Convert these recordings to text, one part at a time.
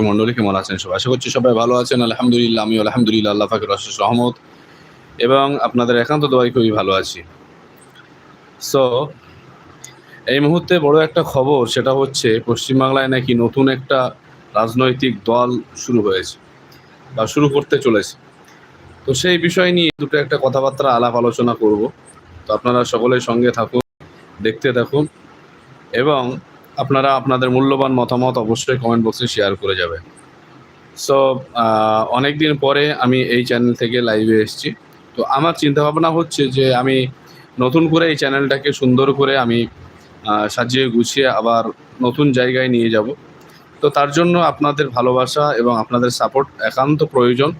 মন্ডলী কেমন আছেন সবাই? আশা করছি সবাই ভালো আছেন। আলহামদুলিল্লাহ আমি আলহামদুলিল্লাহ, আল্লাহ ফাকির অশেষ রহমত। এবং আপনাদের একান্ত দোয়াই খুবই ভালো আছি। সো এই মুহূর্তে বড় একটা খবর, সেটা হচ্ছে পশ্চিমবাংলায় নাকি নতুন একটা রাজনৈতিক দল শুরু হয়েছে বা শুরু করতে চলেছে। তো সেই বিষয় নিয়ে দুটো একটা কথাবার্তা আলাপ আলোচনা করব। তো আপনারা সকলের সঙ্গে থাকুন, দেখতে থাকুন। এবং আপনারা আপনাদের মূল্যবান মতামত অবশ্যই কমেন্ট বক্সে শেয়ার করে যাবেন। সো অনেক দিন পরে আমি এই চ্যানেল থেকে লাইভে এসেছি। তো আমার চিন্তা ভাবনা হচ্ছে যে আমি নতুন করে এই চ্যানেলটাকে সুন্দর করে আমি সাজিয়ে গুছিয়ে আবার নতুন জায়গায় নিয়ে যাব। তো তার জন্য আপনাদের ভালোবাসা এবং আপনাদের সাপোর্ট একান্ত প্রয়োজন।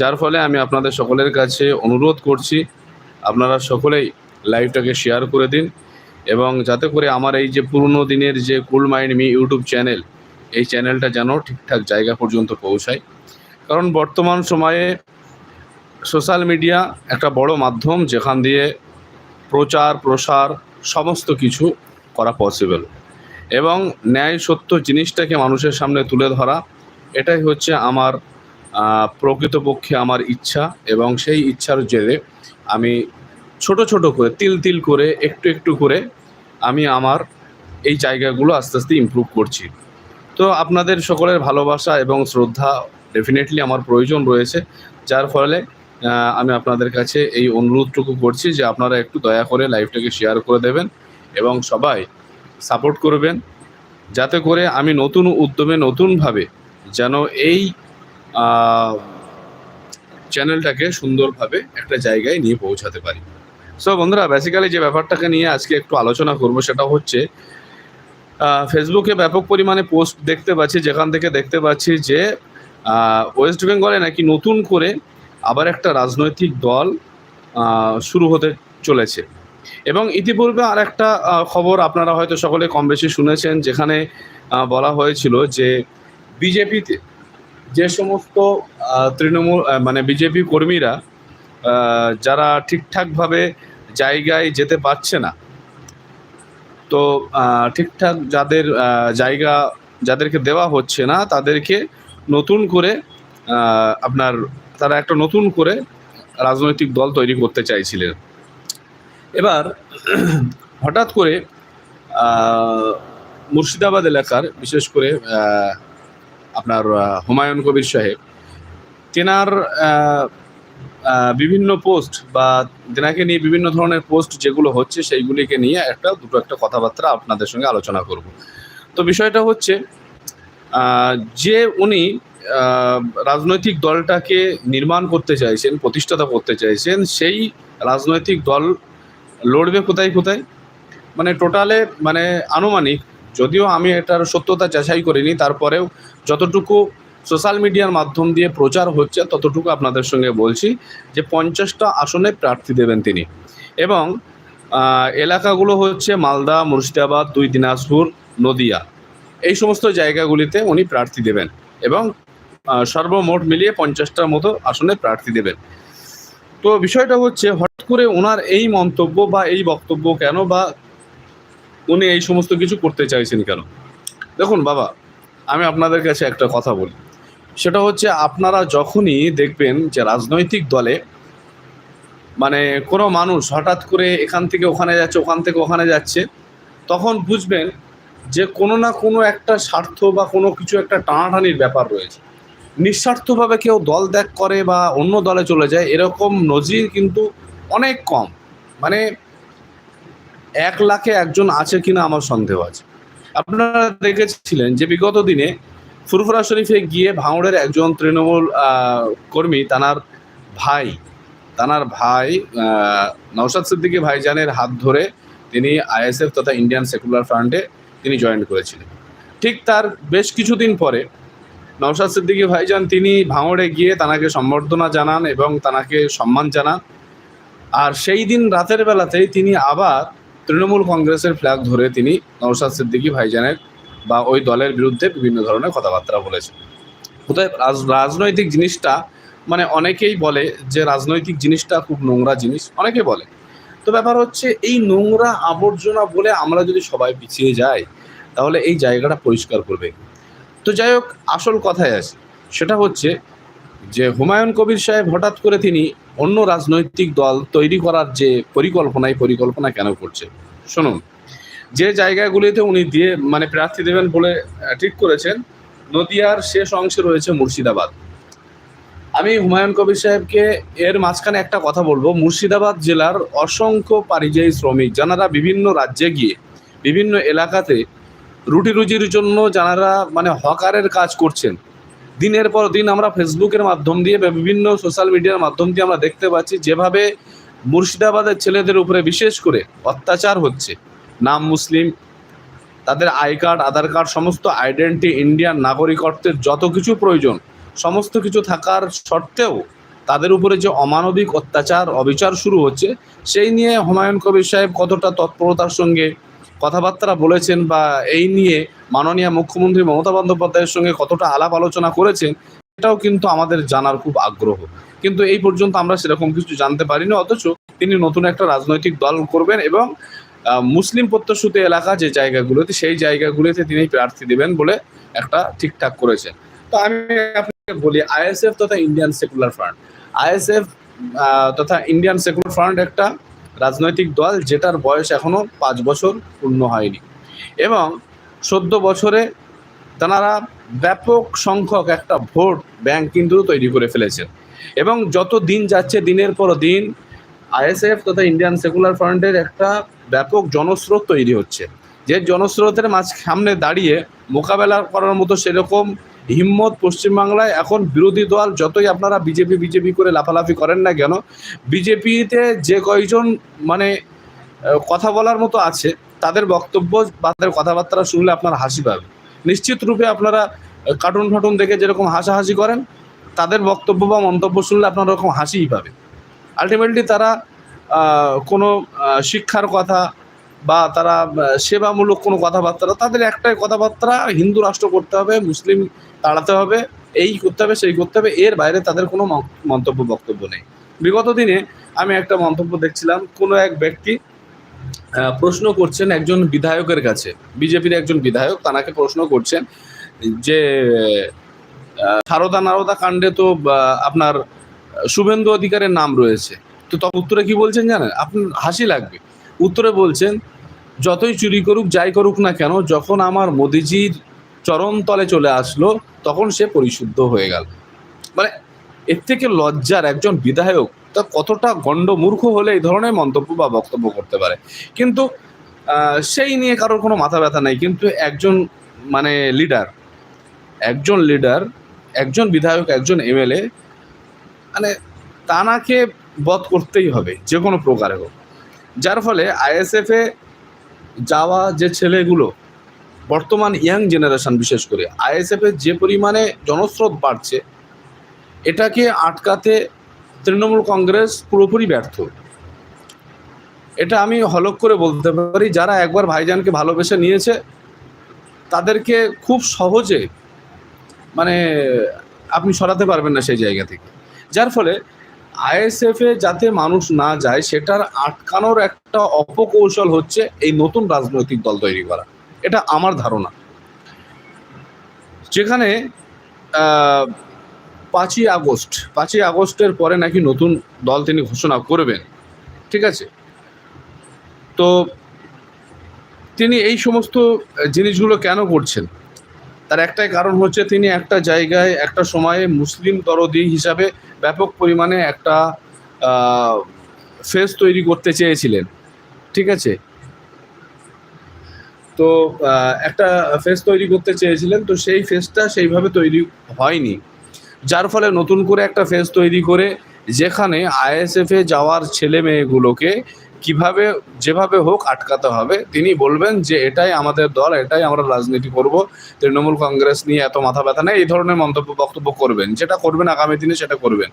যার ফলে আমি আপনাদের সকলের কাছে অনুরোধ করছি, আপনারা সকলেই লাইভটাকে শেয়ার করে দিন। এবং যাতে করে আমার এই যে পুরনো দিনের যে cool mind me YouTube channel, এই চ্যানেলটা যেন ঠিকঠাক জায়গা পর্যন্ত পৌঁছায়। কারণ বর্তমান সময়ে সোশ্যাল মিডিয়া একটা বড় মাধ্যম যেখান দিয়ে প্রচার, প্রসার সমস্ত কিছু করা পসিবল এবং ন্যায় সত্য জিনিসটাকে মানুষের সামনে তুলে ধরা, এটাই হচ্ছে আমার প্রকৃতপক্ষে আমার ইচ্ছা এবং সেই ইচ্ছার জেরে আমি ছোট ছোট করে, তিল তিল করে, একটু একটু করে আমি আমার এই জায়গাগুলো আস্তে আস্তে ইমপ্রুভ করছি। তো আপনাদের সকলের ভালোবাসা এবং শ্রদ্ধা ডেফিনেটলি আমার প্রয়োজন রয়েছে। যার ফলে আমি আপনাদের কাছে এই অনুরোধটুকু করছি যে আপনারা একটু দয়া করে লাইভটাকে শেয়ার করে দেবেন এবং সবাই সাপোর্ট করবেন। যাতে করে আমি নতুন উদ্যমে নতুনভাবে যেন এই চ্যানেলটাকে সুন্দরভাবে একটা জায়গায় নিয়ে পৌঁছাতে পারি। সো বন্ধুরা বেসিক্যালি যে ব্যাপারটাকে নিয়ে আজকে একটু আলোচনা করব সেটা হচ্ছে ফেসবুকে ব্যাপক পরিমাণে পোস্ট দেখতে পাচ্ছি, যেখান থেকে দেখতে পাচ্ছি যে ওয়েস্ট বেঙ্গলে নাকি নতুন করে আবার একটা রাজনৈতিক দল শুরু হতে চলেছে। এবং ইতিপূর্বে আর একটা খবর আপনারা হয়তো সকলে কম বেশি শুনেছেন, যেখানে বলা হয়েছিল যে, বিজেপিতে যে সমস্ত তৃণমূল মানে বিজেপি কর্মীরা যারা ঠিকঠাকভাবে জায়গায় যেতে পারছে না। তো ঠিকঠাক যাদের জায়গা যাদেরকে দেওয়া হচ্ছে না, তাদেরকে নতুন করে আপনার, তারা একটা নতুন করে রাজনৈতিক দল তৈরি করতে চাইছিলেন। এবার, হঠাৎ করে মুর্শিদাবাদ এলাকার, বিশেষ করে আপনার হুমায়ুন কবির সাহেব, তেনার বিভিন্ন পোস্ট বা তেনাকে নিয়ে বিভিন্ন ধরনের পোস্ট যেগুলো হচ্ছে, সেইগুলিকে নিয়ে একটা, দুটো একটা কথাবার্তা আপনাদের সঙ্গে আলোচনা করব। তো বিষয়টা হচ্ছে যে উনি রাজনৈতিক দলটাকে নির্মাণ করতে চাইছেন, প্রতিষ্ঠাতা করতে চাইছেন, সেই রাজনৈতিক দল লড়বে কোথায় কোথায়? মানে টোটালে মানে আনুমানিক, যদিও আমি এটার সত্যতা যাচাই করিনি, তারপরেও যতটুকু সোশ্যাল মিডিয়ার মাধ্যম দিয়ে প্রচার হচ্ছে, ততটুকু আপনাদের সঙ্গে বলছি যে পঞ্চাশটা আসনে প্রার্থী দেবেন তিনি। এবং এলাকাগুলো হচ্ছে মালদা, মুর্শিদাবাদ, দুই দিনাজপুর, নদিয়া। এই সমস্ত জায়গাগুলিতে উনি প্রার্থী দেবেন এবং সর্বমোট মিলিয়ে পঞ্চাশটার মতো আসনে প্রার্থী দেবেন। তো বিষয়টা হচ্ছে, হঠাৎ করে ওনার এই মন্তব্য বা এই বক্তব্য কেন বা উনি এই সমস্ত কিছু করতে চাইছেন কেন? দেখুন বাবা, আমি আপনাদের কাছে একটা কথা বলি। সেটা হচ্ছে আপনারা যখনই দেখবেন যে রাজনৈতিক দলে মানে কোনো মানুষ হঠাৎ করে এখান থেকে ওখানে যাচ্ছে, ওখান থেকে ওখানে যাচ্ছে, তখন বুঝবেন যে কোনো না কোনো একটা স্বার্থ বা কোনো কিছু একটা টানাটানির ব্যাপার রয়েছে। নিঃস্বার্থভাবে কেউ দল ত্যাগ করে বা অন্য দলে চলে যায়, এরকম নজির কিন্তু অনেক কম। মানে এক লাখে একজন আছে কিনা আমার সন্দেহ আছে। আপনারা দেখেছিলেন যে বিগত দিনে ফুরফুরা শরীফে গিয়ে ভাঙড়ের একজন তৃণমূল কর্মী, তানার ভাই তানার ভাই নওশাদ সিদ্দিকী ভাইজানের হাত ধরে তিনি আইএসএফ তথা ইন্ডিয়ান সেকুলার ফ্রন্টে তিনি জয়েন করেছিলেন। ঠিক তার বেশ কিছুদিন পরে নওশাদ সিদ্দিকী ভাইজান তিনি ভাঙড়ে গিয়ে তানাকে সম্বর্ধনা জানান এবং তানাকে সম্মান জানান। আর সেই দিন রাতের বেলাতেই তিনি আবার তৃণমূল কংগ্রেসের ফ্ল্যাগ ধরে তিনি নওশাদ সিদ্দিকী ভাইজানের বা ওই দলের বিরুদ্ধে বিভিন্ন ধরনের কথাবার্তা বলেছেন কোথায় রাজ- রাজনৈতিক জিনিসটা মানে অনেকেই বলে যে রাজনৈতিক জিনিসটা খুব নোংরা জিনিস, অনেকে বলে। তো ব্যাপার হচ্ছে এই নোংরা আবর্জনা বলে আমরা যদি সবাই পিছিয়ে যাই, তাহলে এই জায়গাটা পরিষ্কার করবে তো যাই হোক, আসল কথায় আসি। সেটা হচ্ছে যে হুমায়ুন কবির সাহেব হঠাৎ করে তিনি অন্য রাজনৈতিক দল তৈরি করার যে পরিকল্পনা, এই পরিকল্পনা কেন করছে? শুনুন। যে জায়গাগুলিতে উনি দিয়ে মানে প্রার্থী দেবেন বলে ঠিক করেছেন, নদিয়ার শেষ অংশে রয়েছে মুর্শিদাবাদ। আমি হুমায়ুন কবির সাহেবকে এর মাঝখানে একটা কথা বলব। মুর্শিদাবাদ জেলার অসংখ্য পরিযায়ী শ্রমিক যারা বিভিন্ন রাজ্যে গিয়ে, বিভিন্ন এলাকাতে রুটি রুজির জন্য যারা মানে হকারের কাজ করছেন। দিনের পর দিন আমরা ফেসবুকের মাধ্যম দিয়ে বা বিভিন্ন সোশ্যাল মিডিয়ার মাধ্যম দিয়ে আমরা দেখতে পাচ্ছি, যেভাবে মুর্শিদাবাদের ছেলেদের উপরে বিশেষ করে অত্যাচার হচ্ছে। নাম মুসলিম, তাদের আই কার্ড, আধার কার্ড, সমস্ত আইডেন্টি ইন্ডিয়ান নাগরিকত্বের যত কিছু প্রয়োজন, সমস্ত কিছু থাকার সত্ত্বেও তাদের উপরে যে অমানবিক অত্যাচার, অবিচার শুরু হচ্ছে, সেই নিয়ে হুমায়ুন কবির সাহেব কতটা তৎপরতার সঙ্গে কথাবার্তা বলেছেন বা এই নিয়ে মাননীয় মুখ্যমন্ত্রী মমতা বন্দ্যোপাধ্যায়ের সঙ্গে কতটা আলাপ আলোচনা করেছেন এটাও কিন্তু আমাদের জানার খুব আগ্রহ। কিন্তু এই পর্যন্ত আমরা সেরকম কিছু জানতে পারিনি, অথচ তিনি নতুন একটা রাজনৈতিক দল করবেন এবং মুসলিম প্রত্যাশিত এলাকা যে জায়গাগুলোতে, সেই জায়গাগুলোতে তিনি প্রার্থী দেবেন বলে একটা ঠিকঠাক করেছেন। তো আমি আপনাকে বলি, আইএসএফ তথা ইন্ডিয়ান সেকুলার ফ্রন্ট। আইএসএফ তথা ইন্ডিয়ান সেকুলার ফ্রন্ট একটা রাজনৈতিক দল যেটার বয়স এখনও পাঁচ বছর পূর্ণ হয়নি। এবং চোদ্দ বছরে তারা ব্যাপক সংখ্যক একটা ভোট ব্যাংক কিন্তু তৈরি করে ফেলেছেন। এবং যত দিন যাচ্ছে, দিনের পর দিন, আইএসএফ তথা ইন্ডিয়ান সেকুলার ফ্রন্টের একটা ব্যাপক জনস্রোত তৈরি হচ্ছে। যে জনস্রোতের মাঝ সামনে দাঁড়িয়ে মোকাবেলা করার মতো সেরকম হিম্মত পশ্চিমবাংলায় এখন বিরোধী দল যতই আপনারা বিজেপি বিজেপি করে লাফালাফি করেন না কেন, বিজেপিতে যে কয়জন মানে কথা বলার মতো আছে, তাদের বক্তব্য বা তাদের কথাবার্তা শুনলে আপনার হাসি পাবে। নিশ্চিত রূপে আপনারা কার্টুন ফাটুন দেখে যেরকম হাসাহাসি করেন, তাদের বক্তব্য বা মন্তব্য শুনলে আপনার ওরকম হাসিই পাবে। আলটিমেটলি তারা কোনো শিক্ষার কথা বা তারা সেবামূলক কোনো কথাবার্তা, তাদের একটাই কথাবার্তা, হিন্দু রাষ্ট্র করতে হবে, মুসলিম তাড়াতে হবে, এই করতে হবে, সেই করতে হবে, এর বাইরে তাদের কোনো মন্তব্য, বক্তব্য নেই। বিগত দিনে আমি একটা মন্তব্য দেখছিলাম, কোনো এক ব্যক্তি প্রশ্ন করছেন একজন বিধায়কের কাছে, বিজেপির একজন বিধায়ক, তানাকে প্রশ্ন করছেন যে সারদা নারদা কাণ্ডে তো আপনার শুভেন্দু অধিকারের নাম রয়েছে। তো তখন উত্তরে কি বলছেন জানেন? আপনার হাসি লাগবে। উত্তরে বলছেন, যতই চুরি করুক, যাই করুক না কেন, যখন আমার মোদিজির চরণ তলে চলে আসলো, তখন সে পরিশুদ্ধ হয়ে গেল। মানে এর থেকে লজ্জার একজন বিধায়ক তা কতটা গণ্ড মূর্খ হলে এই ধরনের মন্তব্য বা বক্তব্য করতে পারে। কিন্তু সেই নিয়ে কারোর কোনো মাথা ব্যথা নেই। কিন্তু একজন মানে লিডার, একজন লিডার, একজন বিধায়ক, একজন এমএলএ মানে তানাকে বধ করতেই হবে, যে কোনো প্রকারে হোক। যার ফলে আইএসএফ যাওয়া যে ছেলেগুলো, বর্তমান ইয়াং জেনারেশন বিশেষ করে, আইএসএফ এর যে পরিমাণে জনস্রোত বাড়ছে, এটাকে আটকাতে তৃণমূল কংগ্রেস পুরোপুরি ব্যর্থ। এটা আমি হলক করে বলতে পারি, যারা একবার ভাইজানকে ভালোবেসে নিয়েছে, তাদেরকে খুব সহজে মানে আপনি সরাতে পারবেন না সেই জায়গা থেকে। যার ফলে আইএসএফ যাতে মানুষ না যায়, সেটার আটকানোর একটা অপকৌশল হচ্ছে এই নতুন রাজনৈতিক দল তৈরি করা। এটা আমার ধারণা। যেখানে পাঁচই আগস্ট, পাঁচই আগস্টের পরে নাকি নতুন দল তিনি ঘোষণা করবেন। ঠিক আছে? তো তিনি এই সমস্ত জিনিসগুলো কেন করছেন? তার একটাই কারণ হচ্ছে তিনি একটা জায়গায়, একটা সময়ে মুসলিম দরদি হিসাবে ব্যাপক পরিমাণে একটা ফেস তৈরি করতে চেয়েছিলেন। ঠিক আছে? তো একটা ফেস তৈরি করতে চেয়েছিলেন, তো সেই ফেসটা সেইভাবে তৈরি হয়নি। যার ফলে নতুন করে একটা ফেস তৈরি করে, যেখানে আইএসএফ যাওয়ার ছেলে মেয়েগুলোকে কীভাবে যেভাবে হোক আটকাতে হবে, তিনি বলবেন যে এটাই আমাদের দল, এটাই আমরা রাজনীতি করব। তৃণমূল কংগ্রেস নিয়ে এত মাথা ব্যথা নেই, এই ধরনের মন্তব্য, বক্তব্য করবেন। যেটা করবেন আগামী দিনে সেটা করবেন।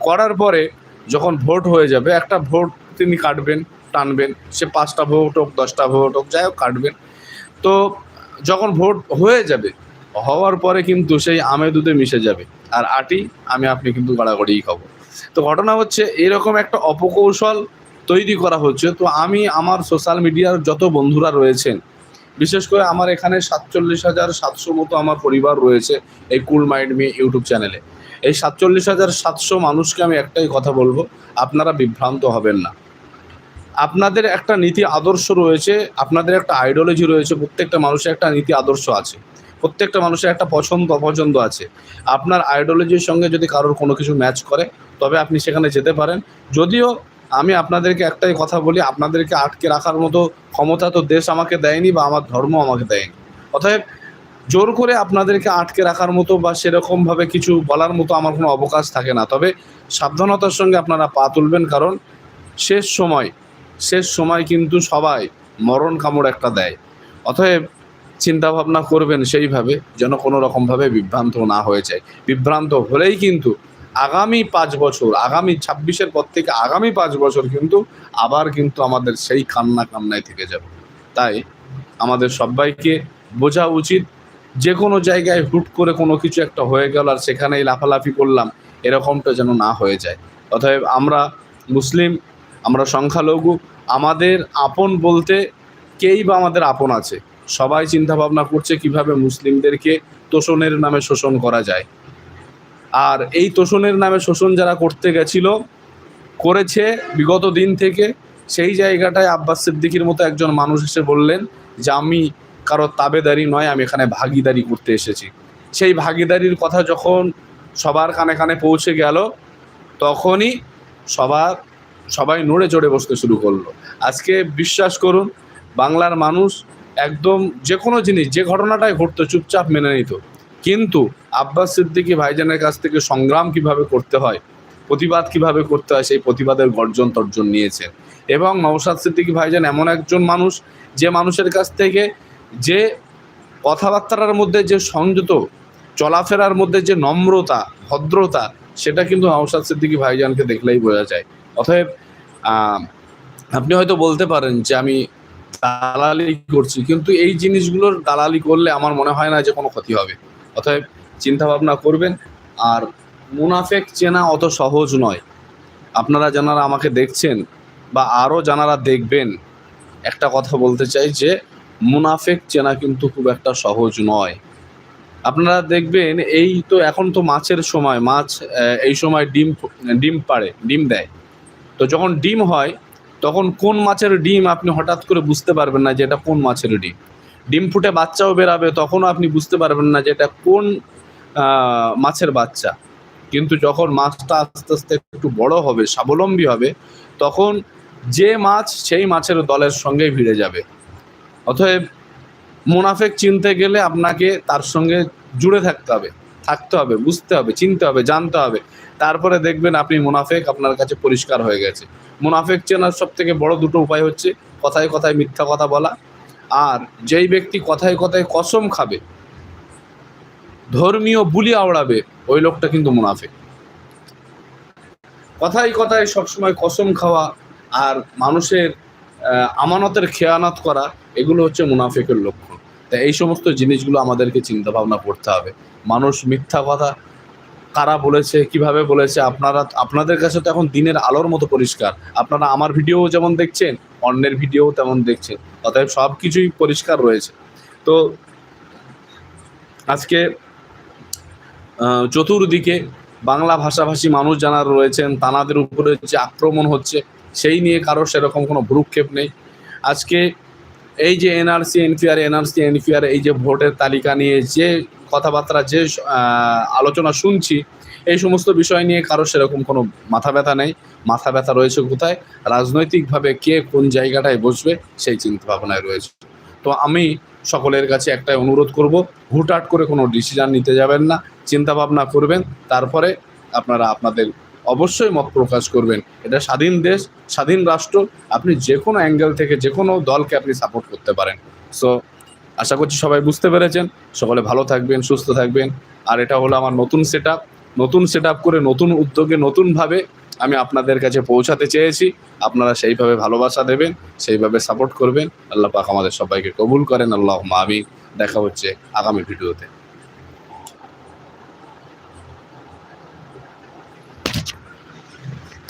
করার পরে যখন ভোট হয়ে যাবে, একটা ভোট তিনি কাটবেন, টানবেন, সে পাঁচটা ভোট হোক, দশটা ভোট হোক, যাই হোক, কাটবেন। তো যখন ভোট হয়ে যাবে, হওয়ার পরে কিন্তু সেই আমে দুধে মিশে যাবে। আর আটি, আমি আপনি কিন্তু গড়াগড়িই খাব। তো ঘটনা হচ্ছে, এরকম একটা অপকৌশল তৈরি করা হচ্ছে, তো আমি আমার সোশ্যাল মিডিয়ার যত বন্ধুরা রয়েছেন, বিশেষ করে আমার এখানে সাতচল্লিশ হাজার সাতশো মতো আমার পরিবার রয়েছে এই কুল মাইন্ড মি ইউটিউব চ্যানেলে এই সাতচল্লিশ হাজার সাতশো মানুষকে আমি একটাই কথা বলব, আপনারা বিভ্রান্ত হবেন না। আপনাদের একটা নীতি আদর্শ রয়েছে, আপনাদের একটা আইডিওলজি রয়েছে, প্রত্যেকটা মানুষের একটা নীতি আদর্শ আছে, প্রত্যেকটা মানুষের একটা পছন্দ অপছন্দ আছে। আপনার আইডিওলজির সঙ্গে যদি কারোর কোনো কিছু ম্যাচ করে, তবে আপনি সেখানে যেতে পারেন। যদিও আমি আপনাদেরকে একটাই কথা বলি, আপনাদেরকে আটকে রাখার মতো ক্ষমতা তো দেশ আমাকে দেয়নি বা আমার ধর্ম আমাকে দেয়নি। অতএব জোর করে আপনাদেরকে আটকে রাখার মতো বা সেরকমভাবে কিছু বলার মতো আমার কোনো অবকাশ থাকে না। তবে সাবধানতার সঙ্গে আপনারা পা তুলবেন, কারণ শেষ সময় শেষ সময় কিন্তু সবাই মরণ কামড় একটা দেয়। অতএব চিন্তা ভাবনা করবেন সেইভাবে যেন কোনো রকমভাবে বিভ্রান্ত না হয়ে যায়। বিভ্রান্ত হলেই কিন্তু আগামী পাঁচ বছর, আগামী ছাব্বিশের পর থেকে আগামী পাঁচ বছর কিন্তু আবার কিন্তু আমাদের সেই কান্না কান্নায় থেকে যাবে। তাই আমাদের সবাইকে বোঝা উচিত, যে কোনো জায়গায় হুট করে কোনো কিছু একটা হয়ে গেল আর সেখানেই লাফালাফি করলাম, এরকমটা যেন না হয়ে যায়। অতএব আমরা মুসলিম, আমরা সংখ্যালঘু, আমাদের আপন বলতে কেই বা আমাদের আপন আছে? সবাই চিন্তা ভাবনা করছে কীভাবে মুসলিমদেরকে তোষণের নামে শোষণ করা যায়। আর এই তোষণের নামে শোষণ যারা করতে গেছিল, করেছে বিগত দিন থেকে, সেই জায়গাটায় আব্বাস সিদ্দিকির মতো একজন মানুষ এসে বললেন যে, আমি কারও তাবেদারি নয়, আমি এখানে ভাগিদারি করতে এসেছি। সেই ভাগিদারির কথা যখন সবার কানে কানে পৌঁছে গেল, তখনই সবার, সবাই নড়ে চড়ে বসতে শুরু করল। আজকে বিশ্বাস করুন, বাংলার মানুষ একদম যে কোনো জিনিস, যে ঘটনাটাই ঘটতো, চুপচাপ মেনে নিত। কিন্তু আব্বাস সিদ্দিকী ভাইজানের কাছ থেকে সংগ্রাম কীভাবে করতে হয়, প্রতিবাদ কীভাবে করতে হয়, সেই প্রতিবাদের গর্জন তর্জন নিয়েছেন। এবং নওশাদ সিদ্দিকী ভাইজান এমন একজন মানুষ, যে মানুষের কাছ থেকে যে কথাবার্তার মধ্যে যে সংযত, চলাফেরার মধ্যে যে নম্রতা, ভদ্রতা, সেটা কিন্তু নওশাদ সিদ্দিকী ভাইজানকে দেখলেই বোঝা যায়। অতএব আপনি হয়তো বলতে পারেন যে আমি দালালি করছি, কিন্তু এই জিনিসগুলোর দালালি করলে আমার মনে হয় না যে কোনো ক্ষতি হবে। অতএব চিন্তা ভাবনা করবেন। আর মুনাফেক চেনা অত সহজ নয়। আপনারা যারা আমাকে দেখছেন বা আরও যারা দেখবেন, একটা কথা বলতে চাই যে মুনাফেক চেনা কিন্তু খুব একটা সহজ নয়। আপনারা দেখবেন, এই তো এখন তো মাছের সময়, মাছ এই সময় ডিম ডিম পাড়ে, ডিম দেয়। তো যখন ডিম হয়, তখন কোন মাছের ডিম আপনি হঠাৎ করে বুঝতে পারবেন না যে এটা কোন মাছের ডিম? ডিম ফুটে বাচ্চাও বেরাবে, তখনও আপনি বুঝতে পারবেন না যে এটা কোন মাছের বাচ্চা। কিন্তু যখন মাছটা আস্তে আস্তে একটু বড় হবে, স্বাবলম্বী হবে, তখন যে মাছ সেই মাছের দলের সঙ্গে ভিড়ে যাবে। অতএব মুনাফেক চিনতে গেলে আপনাকে তার সঙ্গে জুড়ে থাকতে হবে থাকতে হবে, বুঝতে হবে, চিনতে হবে, জানতে হবে। তারপরে দেখবেন আপনি মুনাফেক আপনার কাছে পরিষ্কার হয়ে গেছে। মুনাফেক চেনার সব থেকে বড় দুটো উপায় হচ্ছে, কথায় কথায় মিথ্যা কথা বলা আর যেই ব্যক্তি কথায় কথায় কসম খাবে, ধর্মীয় বুলি আওড়াবে, ওই লোকটা কিন্তু মুনাফেক। কথায় কথায় সবসময় কসম খাওয়া আর মানুষের আমানতের খেয়ানত করা, এগুলো হচ্ছে মুনাফেকের লক্ষণ। তাই এই সমস্ত জিনিসগুলো আমাদেরকে চিন্তা ভাবনা করতে হবে। মানুষ মিথ্যা কথা কারা বলেছে, কীভাবে বলেছে, আপনারা, আপনাদের কাছে তো এখন দিনের আলোর মতো পরিষ্কার। আপনারা আমার ভিডিও যেমন দেখছেন, অন্যের ভিডিও তেমন দেখছেন, অতএব সব কিছুই পরিষ্কার রয়েছে। তো আজকে চতুর্দিকে বাংলা ভাষাভাষী মানুষ যারা রয়েছেন তানাদের উপরে যে আক্রমণ হচ্ছে, সেই নিয়ে কারোর সেরকম কোনো ভ্রুক্ষেপ নেই। আজকে এই যে এনআরসি, এনপিআর এনআরসি, এনপিআর, এই যে ভোটের তালিকা নিয়ে যে কথাবার্তা যে আলোচনা শুনছি, এই সমস্ত বিষয় নিয়ে কারও সেরকম কোনো মাথা ব্যথা নেই। মাথা ব্যথা রয়েছে কোথায়? রাজনৈতিকভাবে কে কোন জায়গাটায় বসবে, সেই চিন্তা ভাবনায় রয়েছে। তো আমি সকলের কাছে একটাই অনুরোধ করব, হুটহাট করে কোনো ডিসিশন নিতে যাবেন না, চিন্তা ভাবনা করবেন, তারপরে আপনারা আপনাদের অবশ্যই মত প্রকাশ করবেন। এটা স্বাধীন দেশ, স্বাধীন রাষ্ট্র, আপনি যে কোনো অ্যাঙ্গেল থেকে যে কোনো দলকে আপনি সাপোর্ট করতে পারেন। সো আশা করছি সবাই বুঝতে পেরেছেন। সকলে ভালো থাকবেন, সুস্থ থাকবেন। আর এটা হলো আমার নতুন সেট নতুন সেট করে নতুন উদ্যোগে নতুনভাবে আমি আপনাদের কাছে পৌঁছাতে চেয়েছি। আপনারা সেইভাবে ভালোবাসা দেবেন, সেইভাবে সাপোর্ট করবেন। আল্লাহ পাক আমাদের সবাইকে কবুল করেন। আল্লাহ আমি দেখা হচ্ছে আগামী ভিডিওতে